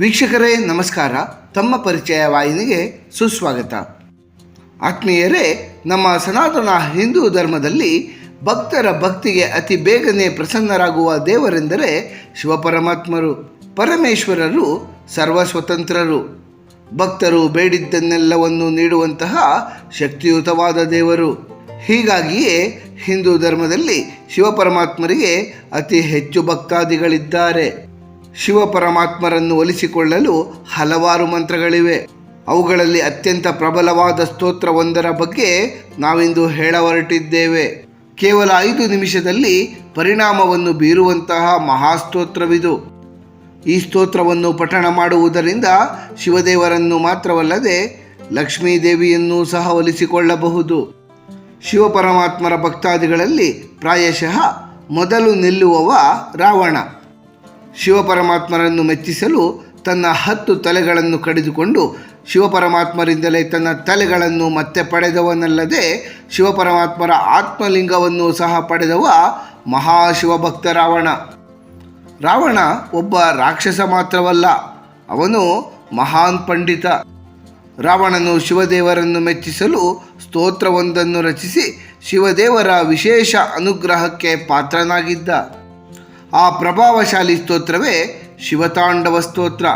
ವೀಕ್ಷಕರೇ, ನಮಸ್ಕಾರ. ತಮ್ಮ ಪರಿಚಯ ವಾಹಿನಿಗೆ ಸುಸ್ವಾಗತ. ಆತ್ಮೀಯರೇ, ನಮ್ಮ ಸನಾತನ ಹಿಂದೂ ಧರ್ಮದಲ್ಲಿ ಭಕ್ತರ ಭಕ್ತಿಗೆ ಅತಿ ಬೇಗನೆ ಪ್ರಸನ್ನರಾಗುವ ದೇವರೆಂದರೆ ಶಿವಪರಮಾತ್ಮರು, ಪರಮೇಶ್ವರರು, ಸರ್ವಸ್ವತಂತ್ರರು. ಭಕ್ತರು ಬೇಡಿದ್ದನ್ನೆಲ್ಲವನ್ನು ನೀಡುವಂತಹ ಶಕ್ತಿಯುತವಾದ ದೇವರು. ಹೀಗಾಗಿಯೇ ಹಿಂದೂ ಧರ್ಮದಲ್ಲಿ ಶಿವಪರಮಾತ್ಮರಿಗೆ ಅತಿ ಹೆಚ್ಚು ಭಕ್ತಾದಿಗಳಿದ್ದಾರೆ. ಶಿವಪರಮಾತ್ಮರನ್ನು ಒಲಿಸಿಕೊಳ್ಳಲು ಹಲವಾರು ಮಂತ್ರಗಳಿವೆ. ಅವುಗಳಲ್ಲಿ ಅತ್ಯಂತ ಪ್ರಬಲವಾದ ಸ್ತೋತ್ರವೊಂದರ ಬಗ್ಗೆ ನಾವಿಂದು ಹೇಳ ಹೊರಟಿದ್ದೇವೆ ಕೇವಲ ಐದು ನಿಮಿಷದಲ್ಲಿ ಪರಿಣಾಮವನ್ನು ಬೀರುವಂತಹ ಮಹಾಸ್ತೋತ್ರವಿದು. ಈ ಸ್ತೋತ್ರವನ್ನು ಪಠಣ ಮಾಡುವುದರಿಂದ ಶಿವದೇವರನ್ನು ಮಾತ್ರವಲ್ಲದೆ ಲಕ್ಷ್ಮೀದೇವಿಯನ್ನೂ ಸಹ ಒಲಿಸಿಕೊಳ್ಳಬಹುದು. ಶಿವಪರಮಾತ್ಮರ ಭಕ್ತಾದಿಗಳಲ್ಲಿ ಪ್ರಾಯಶಃ ಮೊದಲು ನಿಲ್ಲುವವ ರಾವಣ. ಶಿವಪರಮಾತ್ಮರನ್ನು ಮೆಚ್ಚಿಸಲು ತನ್ನ ಹತ್ತು ತಲೆಗಳನ್ನು ಕಡಿದುಕೊಂಡು ಶಿವಪರಮಾತ್ಮರಿಂದಲೇ ತನ್ನ ತಲೆಗಳನ್ನು ಮತ್ತೆ ಪಡೆದವನಲ್ಲದೆ ಶಿವಪರಮಾತ್ಮರ ಆತ್ಮಲಿಂಗವನ್ನು ಸಹ ಪಡೆದವ ಮಹಾಶಿವಭಕ್ತ ರಾವಣ ರಾವಣ ಒಬ್ಬ ರಾಕ್ಷಸ ಮಾತ್ರವಲ್ಲ, ಅವನು ಮಹಾನ್ ಪಂಡಿತ. ರಾವಣನು ಶಿವದೇವರನ್ನು ಮೆಚ್ಚಿಸಲು ಸ್ತೋತ್ರವೊಂದನ್ನು ರಚಿಸಿ ಶಿವದೇವರ ವಿಶೇಷ ಅನುಗ್ರಹಕ್ಕೆ ಪಾತ್ರನಾಗಿದ್ದ. ಆ ಪ್ರಭಾವಶಾಲಿ ಸ್ತೋತ್ರವೇ ಶಿವತಾಂಡವ ಸ್ತೋತ್ರ.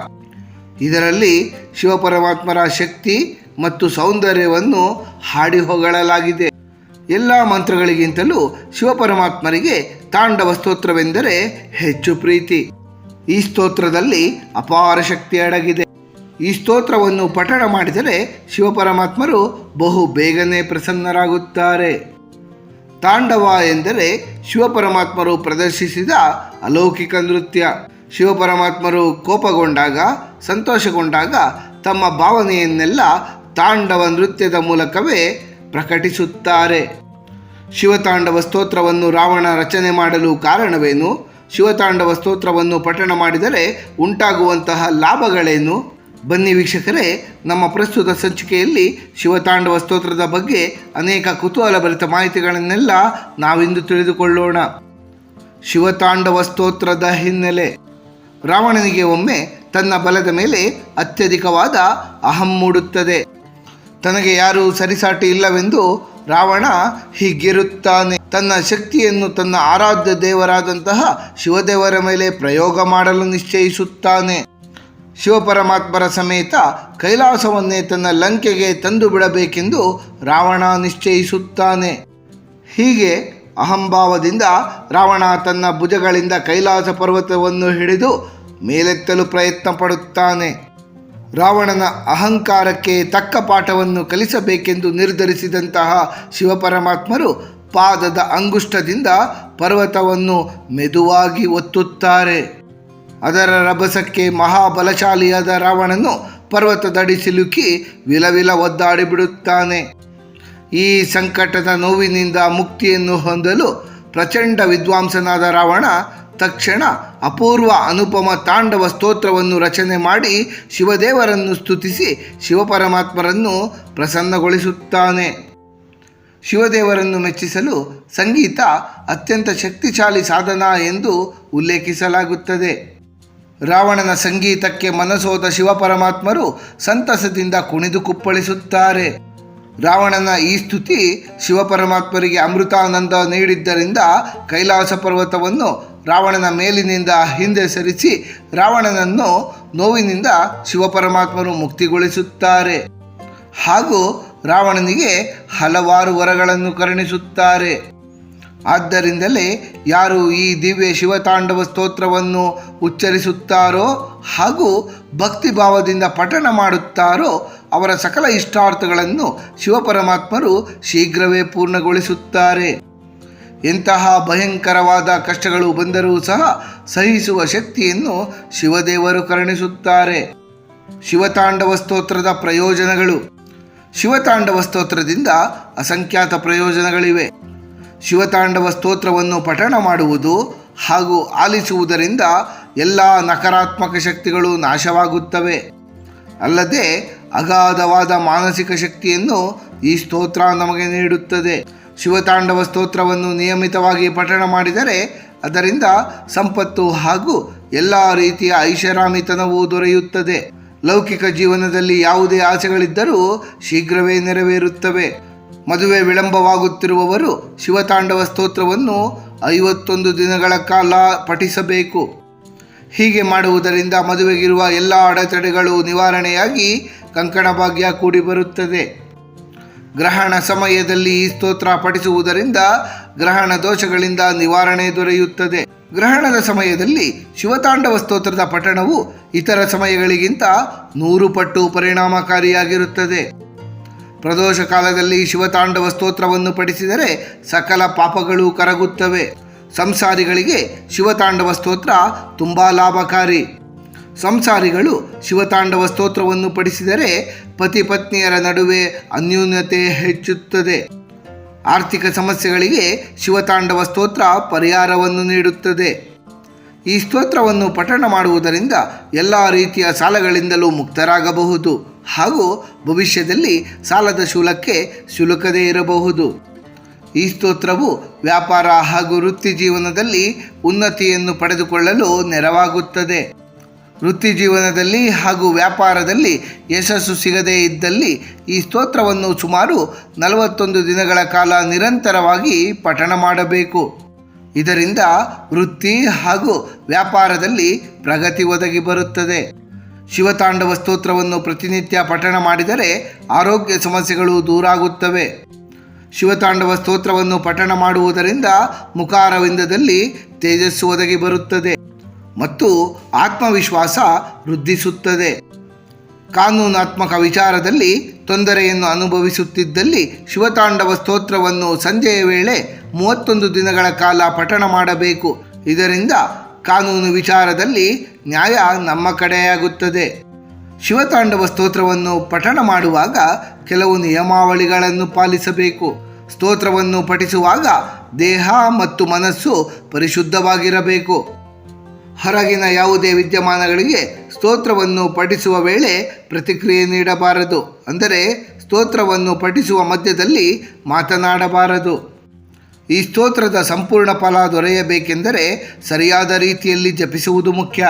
ಇದರಲ್ಲಿ ಶಿವಪರಮಾತ್ಮರ ಶಕ್ತಿ ಮತ್ತು ಸೌಂದರ್ಯವನ್ನು ಹಾಡಿ ಹೊಗಳಲಾಗಿದೆ ಎಲ್ಲ ಮಂತ್ರಗಳಿಗಿಂತಲೂ ಶಿವಪರಮಾತ್ಮರಿಗೆ ತಾಂಡವ ಸ್ತೋತ್ರವೆಂದರೆ ಹೆಚ್ಚು ಪ್ರೀತಿ. ಈ ಸ್ತೋತ್ರದಲ್ಲಿ ಅಪಾರ ಶಕ್ತಿ ಅಡಗಿದೆ. ಈ ಸ್ತೋತ್ರವನ್ನು ಪಠಣ ಮಾಡಿದರೆ ಶಿವಪರಮಾತ್ಮರು ಬಹು ಬೇಗನೆ ಪ್ರಸನ್ನರಾಗುತ್ತಾರೆ. ತಾಂಡವ ಎಂದರೆ ಶಿವಪರಮಾತ್ಮರು ಪ್ರದರ್ಶಿಸಿದ ಅಲೌಕಿಕ ನೃತ್ಯ. ಶಿವಪರಮಾತ್ಮರು ಕೋಪಗೊಂಡಾಗ, ಸಂತೋಷಗೊಂಡಾಗ ತಮ್ಮ ಭಾವನೆಯನ್ನೆಲ್ಲ ತಾಂಡವ ನೃತ್ಯದ ಮೂಲಕವೇ ಪ್ರಕಟಿಸುತ್ತಾರೆ. ಶಿವತಾಂಡವ ಸ್ತೋತ್ರವನ್ನು ರಾವಣ ರಚನೆ ಮಾಡಲು ಕಾರಣವೇನು? ಶಿವತಾಂಡವ ಸ್ತೋತ್ರವನ್ನು ಪಠಣ ಮಾಡಿದರೆ ಉಂಟಾಗುವಂತಹ ಲಾಭಗಳೇನು? ಬನ್ನಿ ವೀಕ್ಷಕರೇ, ನಮ್ಮ ಪ್ರಸ್ತುತ ಸಂಚಿಕೆಯಲ್ಲಿ ಶಿವತಾಂಡವ ಸ್ತೋತ್ರದ ಬಗ್ಗೆ ಅನೇಕ ಕುತೂಹಲಭರಿತ ಮಾಹಿತಿಗಳನ್ನೆಲ್ಲ ನಾವಿಂದು ತಿಳಿದುಕೊಳ್ಳೋಣ. ಶಿವತಾಂಡವ ಸ್ತೋತ್ರದ ಹಿನ್ನೆಲೆ. ರಾವಣನಿಗೆ ಒಮ್ಮೆ ತನ್ನ ಬಲದ ಮೇಲೆ ಅತ್ಯಧಿಕವಾದ ಅಹಂ ಮೂಡುತ್ತದೆ. ತನಗೆ ಯಾರೂ ಸರಿಸಾಟಿ ಇಲ್ಲವೆಂದು ರಾವಣ ಹೀಗಿರುತ್ತಾನೆ. ತನ್ನ ಶಕ್ತಿಯನ್ನು ತನ್ನ ಆರಾಧ್ಯ ದೇವರಾದಂತಹ ಶಿವದೇವರ ಮೇಲೆ ಪ್ರಯೋಗ ಮಾಡಲು ನಿಶ್ಚಯಿಸುತ್ತಾನೆ. ಶಿವಪರಮಾತ್ಮರ ಸಮೇತ ಕೈಲಾಸವನ್ನೇ ತನ್ನ ಲಂಕೆಗೆ ತಂದು ಬಿಡಬೇಕೆಂದು ರಾವಣ ನಿಶ್ಚಯಿಸುತ್ತಾನೆ. ಹೀಗೆ ಅಹಂಭಾವದಿಂದ ರಾವಣ ತನ್ನ ಭುಜಗಳಿಂದ ಕೈಲಾಸ ಪರ್ವತವನ್ನು ಹಿಡಿದು ಮೇಲೆತ್ತಲು ಪ್ರಯತ್ನ ಪಡುತ್ತಾನೆ. ರಾವಣನ ಅಹಂಕಾರಕ್ಕೆ ತಕ್ಕ ಪಾಠವನ್ನು ಕಲಿಸಬೇಕೆಂದು ನಿರ್ಧರಿಸಿದಂತಹ ಶಿವಪರಮಾತ್ಮರು ಪಾದದ ಅಂಗುಷ್ಟದಿಂದ ಪರ್ವತವನ್ನು ಮೆದುವಾಗಿ ಒತ್ತುತ್ತಾರೆ. ಅದರ ರಭಸಕ್ಕೆ ಮಹಾಬಲಶಾಲಿಯಾದ ರಾವಣನು ಪರ್ವತದಡಿ ಸಿಲುಕಿ ವಿಲವಿಲ ಒದ್ದಾಡಿ ಬಿಡುತ್ತಾನೆ. ಈ ಸಂಕಟದ ನೋವಿನಿಂದ ಮುಕ್ತಿಯನ್ನು ಹೊಂದಲು ಪ್ರಚಂಡ ವಿದ್ವಾಂಸನಾದ ರಾವಣ ತಕ್ಷಣ ಅಪೂರ್ವ ಅನುಪಮ ತಾಂಡವ ಸ್ತೋತ್ರವನ್ನು ರಚನೆ ಮಾಡಿ ಶಿವದೇವರನ್ನು ಸ್ತುತಿಸಿ ಶಿವಪರಮಾತ್ಮರನ್ನು ಪ್ರಸನ್ನಗೊಳಿಸುತ್ತಾನೆ. ಶಿವದೇವರನ್ನು ಮೆಚ್ಚಿಸಲು ಸಂಗೀತ ಅತ್ಯಂತ ಶಕ್ತಿಶಾಲಿ ಸಾಧನ ಎಂದು ಉಲ್ಲೇಖಿಸಲಾಗುತ್ತದೆ. ರಾವಣನ ಸಂಗೀತಕ್ಕೆ ಮನಸೋದ ಶಿವಪರಮಾತ್ಮರು ಸಂತಸದಿಂದ ಕುಣಿದು ಕುಪ್ಪಳಿಸುತ್ತಾರೆ. ರಾವಣನ ಈ ಸ್ತುತಿ ಶಿವಪರಮಾತ್ಮರಿಗೆ ಅಮೃತಾನಂದ ನೀಡಿದ್ದರಿಂದ ಕೈಲಾಸ ಪರ್ವತವನ್ನು ರಾವಣನ ಮೇಲಿನಿಂದ ಹಿಂದೆ ಸರಿಸಿ ರಾವಣನನ್ನು ನೋವಿನಿಂದ ಶಿವಪರಮಾತ್ಮರು ಮುಕ್ತಿಗೊಳಿಸುತ್ತಾರೆ. ಹಾಗೂ ರಾವಣನಿಗೆ ಹಲವಾರು ವರಗಳನ್ನು ಕರುಣಿಸುತ್ತಾರೆ. ಆದ್ದರಿಂದಲೇ ಯಾರು ಈ ದಿವ್ಯ ಶಿವತಾಂಡವ ಸ್ತೋತ್ರವನ್ನು ಉಚ್ಚರಿಸುತ್ತಾರೋ ಹಾಗೂ ಭಕ್ತಿಭಾವದಿಂದ ಪಠಣ ಮಾಡುತ್ತಾರೋ ಅವರ ಸಕಲ ಇಷ್ಟಾರ್ಥಗಳನ್ನು ಶಿವಪರಮಾತ್ಮರು ಶೀಘ್ರವೇ ಪೂರ್ಣಗೊಳಿಸುತ್ತಾರೆ. ಎಂತಹ ಭಯಂಕರವಾದ ಕಷ್ಟಗಳು ಬಂದರೂ ಸಹ ಸಹಿಸುವ ಶಕ್ತಿಯನ್ನು ಶಿವದೇವರು ಕರುಣಿಸುತ್ತಾರೆ. ಶಿವತಾಂಡವ ಸ್ತೋತ್ರದ ಪ್ರಯೋಜನಗಳು. ಶಿವತಾಂಡವ ಸ್ತೋತ್ರದಿಂದ ಅಸಂಖ್ಯಾತ ಪ್ರಯೋಜನಗಳಿವೆ. ಶಿವತಾಂಡವ ಸ್ತೋತ್ರವನ್ನು ಪಠಣ ಮಾಡುವುದು ಹಾಗೂ ಆಲಿಸುವುದರಿಂದ ಎಲ್ಲ ನಕಾರಾತ್ಮಕ ಶಕ್ತಿಗಳು ನಾಶವಾಗುತ್ತವೆ. ಅಲ್ಲದೆ ಅಗಾಧವಾದ ಮಾನಸಿಕ ಶಕ್ತಿಯನ್ನು ಈ ಸ್ತೋತ್ರ ನಮಗೆ ನೀಡುತ್ತದೆ. ಶಿವತಾಂಡವ ಸ್ತೋತ್ರವನ್ನು ನಿಯಮಿತವಾಗಿ ಪಠಣ ಮಾಡಿದರೆ ಅದರಿಂದ ಸಂಪತ್ತು ಹಾಗೂ ಎಲ್ಲ ರೀತಿಯ ಐಷಾರಾಮಿತನವೂ ದೊರೆಯುತ್ತದೆ. ಲೌಕಿಕ ಜೀವನದಲ್ಲಿ ಯಾವುದೇ ಆಸೆಗಳಿದ್ದರೂ ಶೀಘ್ರವೇ ನೆರವೇರುತ್ತವೆ. ಮದುವೆ ವಿಳಂಬವಾಗುತ್ತಿರುವವರು ಶಿವತಾಂಡವ ಸ್ತೋತ್ರವನ್ನು ಐವತ್ತೊಂದು ದಿನಗಳ ಕಾಲ ಪಠಿಸಬೇಕು. ಹೀಗೆ ಮಾಡುವುದರಿಂದ ಮದುವೆಗಿರುವ ಎಲ್ಲ ಅಡೆತಡೆಗಳು ನಿವಾರಣೆಯಾಗಿ ಕಂಕಣ ಭಾಗ್ಯ ಕೂಡಿ ಬರುತ್ತದೆ. ಗ್ರಹಣ ಸಮಯದಲ್ಲಿ ಈ ಸ್ತೋತ್ರ ಪಠಿಸುವುದರಿಂದ ಗ್ರಹಣ ದೋಷಗಳಿಂದ ನಿವಾರಣೆ ದೊರೆಯುತ್ತದೆ. ಗ್ರಹಣದ ಸಮಯದಲ್ಲಿ ಶಿವತಾಂಡವ ಸ್ತೋತ್ರದ ಪಠಣವು ಇತರ ಸಮಯಗಳಿಗಿಂತ ನೂರು ಪಟ್ಟು ಪರಿಣಾಮಕಾರಿಯಾಗಿರುತ್ತದೆ. ಪ್ರದೋಷ ಕಾಲದಲ್ಲಿ ಶಿವತಾಂಡವ ಸ್ತೋತ್ರವನ್ನು ಪಠಿಸಿದರೆ ಸಕಲ ಪಾಪಗಳು ಕರಗುತ್ತವೆ. ಸಂಸಾರಿಗಳಿಗೆ ಶಿವತಾಂಡವ ಸ್ತೋತ್ರ ತುಂಬ ಲಾಭಕಾರಿ. ಸಂಸಾರಿಗಳು ಶಿವತಾಂಡವ ಸ್ತೋತ್ರವನ್ನು ಪಠಿಸಿದರೆ ಪತಿ ಪತ್ನಿಯರ ನಡುವೆ ಅನ್ಯೂನ್ಯತೆ ಹೆಚ್ಚುತ್ತದೆ. ಆರ್ಥಿಕ ಸಮಸ್ಯೆಗಳಿಗೆ ಶಿವತಾಂಡವ ಸ್ತೋತ್ರ ಪರಿಹಾರವನ್ನು ನೀಡುತ್ತದೆ. ಈ ಸ್ತೋತ್ರವನ್ನು ಪಠಣ ಮಾಡುವುದರಿಂದ ಎಲ್ಲ ರೀತಿಯ ಸಾಲಗಳಿಂದಲೂ ಮುಕ್ತರಾಗಬಹುದು. ಹಾಗೂ ಭವಿಷ್ಯದಲ್ಲಿ ಸಾಲದ ಶೂಲಕ್ಕೆ ಶುಲ್ಕದೇ ಇರಬಹುದು. ಈ ಸ್ತೋತ್ರವು ವ್ಯಾಪಾರ ಹಾಗೂ ವೃತ್ತಿ ಜೀವನದಲ್ಲಿ ಉನ್ನತಿಯನ್ನು ಪಡೆದುಕೊಳ್ಳಲು ನೆರವಾಗುತ್ತದೆ. ವೃತ್ತಿ ಜೀವನದಲ್ಲಿ ಹಾಗೂ ವ್ಯಾಪಾರದಲ್ಲಿ ಯಶಸ್ಸು ಸಿಗದೇ ಇದ್ದಲ್ಲಿ ಈ ಸ್ತೋತ್ರವನ್ನು ಸುಮಾರು ನಲವತ್ತೊಂದು ದಿನಗಳ ಕಾಲ ನಿರಂತರವಾಗಿ ಪಠಣ ಮಾಡಬೇಕು. ಇದರಿಂದ ವೃತ್ತಿ ಹಾಗೂ ವ್ಯಾಪಾರದಲ್ಲಿ ಪ್ರಗತಿ ಒದಗಿ ಬರುತ್ತದೆ. ಶಿವತಾಂಡವ ಸ್ತೋತ್ರವನ್ನು ಪ್ರತಿನಿತ್ಯ ಪಠಣ ಮಾಡಿದರೆ ಆರೋಗ್ಯ ಸಮಸ್ಯೆಗಳು ದೂರಾಗುತ್ತವೆ. ಶಿವತಾಂಡವ ಸ್ತೋತ್ರವನ್ನು ಪಠಣ ಮಾಡುವುದರಿಂದ ಮುಖಾರವಿಂದದಲ್ಲಿ ತೇಜಸ್ಸು ಒದಗಿ ಬರುತ್ತದೆ ಮತ್ತು ಆತ್ಮವಿಶ್ವಾಸ ವೃದ್ಧಿಸುತ್ತದೆ. ಕಾನೂನಾತ್ಮಕ ವಿಚಾರದಲ್ಲಿ ತೊಂದರೆಯನ್ನು ಅನುಭವಿಸುತ್ತಿದ್ದಲ್ಲಿ ಶಿವತಾಂಡವ ಸ್ತೋತ್ರವನ್ನು ಸಂಜೆಯ ವೇಳೆ ಮೂವತ್ತೊಂದು ದಿನಗಳ ಕಾಲ ಪಠಣ ಮಾಡಬೇಕು. ಇದರಿಂದ ಕಾನೂನು ವಿಚಾರದಲ್ಲಿ ನ್ಯಾಯ ನಮ್ಮ ಕಡೆಯಾಗುತ್ತದೆ. ಶಿವತಾಂಡವ ಸ್ತೋತ್ರವನ್ನು ಪಠಣ ಮಾಡುವಾಗ ಕೆಲವು ನಿಯಮಾವಳಿಗಳನ್ನು ಪಾಲಿಸಬೇಕು. ಸ್ತೋತ್ರವನ್ನು ಪಠಿಸುವಾಗ ದೇಹ ಮತ್ತು ಮನಸ್ಸು ಪರಿಶುದ್ಧವಾಗಿರಬೇಕು. ಹೊರಗಿನ ಯಾವುದೇ ವಿದ್ಯಮಾನಗಳಿಗೆ ಸ್ತೋತ್ರವನ್ನು ಪಠಿಸುವ ವೇಳೆ ಪ್ರತಿಕ್ರಿಯೆ ನೀಡಬಾರದು. ಅಂದರೆ ಸ್ತೋತ್ರವನ್ನು ಪಠಿಸುವ ಮಧ್ಯದಲ್ಲಿ ಮಾತನಾಡಬಾರದು. ಈ ಸ್ತೋತ್ರದ ಸಂಪೂರ್ಣ ಫಲ ದೊರೆಯಬೇಕೆಂದರೆ ಸರಿಯಾದ ರೀತಿಯಲ್ಲಿ ಜಪಿಸುವುದು ಮುಖ್ಯ.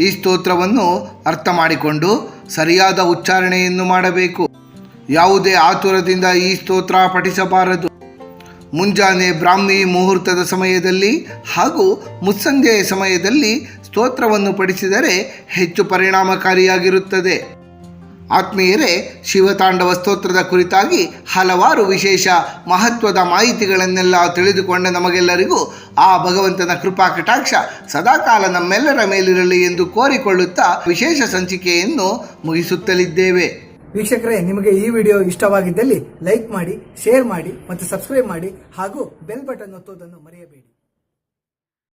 ಈ ಸ್ತೋತ್ರವನ್ನು ಅರ್ಥ ಮಾಡಿಕೊಂಡು ಸರಿಯಾದ ಉಚ್ಚಾರಣೆಯನ್ನು ಮಾಡಬೇಕು. ಯಾವುದೇ ಆತುರದಿಂದ ಈ ಸ್ತೋತ್ರ ಪಠಿಸಬಾರದು. ಮುಂಜಾನೆ ಬ್ರಾಹ್ಮಿ ಮುಹೂರ್ತದ ಸಮಯದಲ್ಲಿ ಹಾಗೂ ಮುಸ್ಸಂಜೆಯ ಸಮಯದಲ್ಲಿ ಸ್ತೋತ್ರವನ್ನು ಪಠಿಸಿದರೆ ಹೆಚ್ಚು ಪರಿಣಾಮಕಾರಿಯಾಗಿರುತ್ತದೆ. ಆತ್ಮೀಯರೇ, ಶಿವತಾಂಡವ ಸ್ತೋತ್ರದ ಕುರಿತಾಗಿ ಹಲವಾರು ವಿಶೇಷ ಮಹತ್ವದ ಮಾಹಿತಿಗಳನ್ನೆಲ್ಲ ತಿಳಿದುಕೊಂಡ ನಮಗೆಲ್ಲರಿಗೂ ಆ ಭಗವಂತನ ಕೃಪಾ ಕಟಾಕ್ಷ ಸದಾಕಾಲ ನಮ್ಮೆಲ್ಲರ ಮೇಲಿರಲಿ ಎಂದು ಕೋರಿಕೊಳ್ಳುತ್ತಾ ವಿಶೇಷ ಸಂಚಿಕೆಯನ್ನು ಮುಗಿಸುತ್ತಲಿದ್ದೇವೆ. ವೀಕ್ಷಕರೇ, ನಿಮಗೆ ಈ ವಿಡಿಯೋ ಇಷ್ಟವಾಗಿದ್ದಲ್ಲಿ ಲೈಕ್ ಮಾಡಿ, ಶೇರ್ ಮಾಡಿ ಮತ್ತು ಸಬ್ಸ್ಕ್ರೈಬ್ ಮಾಡಿ ಹಾಗೂ ಬೆಲ್ ಬಟನ್ ಒತ್ತುವುದನ್ನು ಮರೆಯಬೇಡಿ.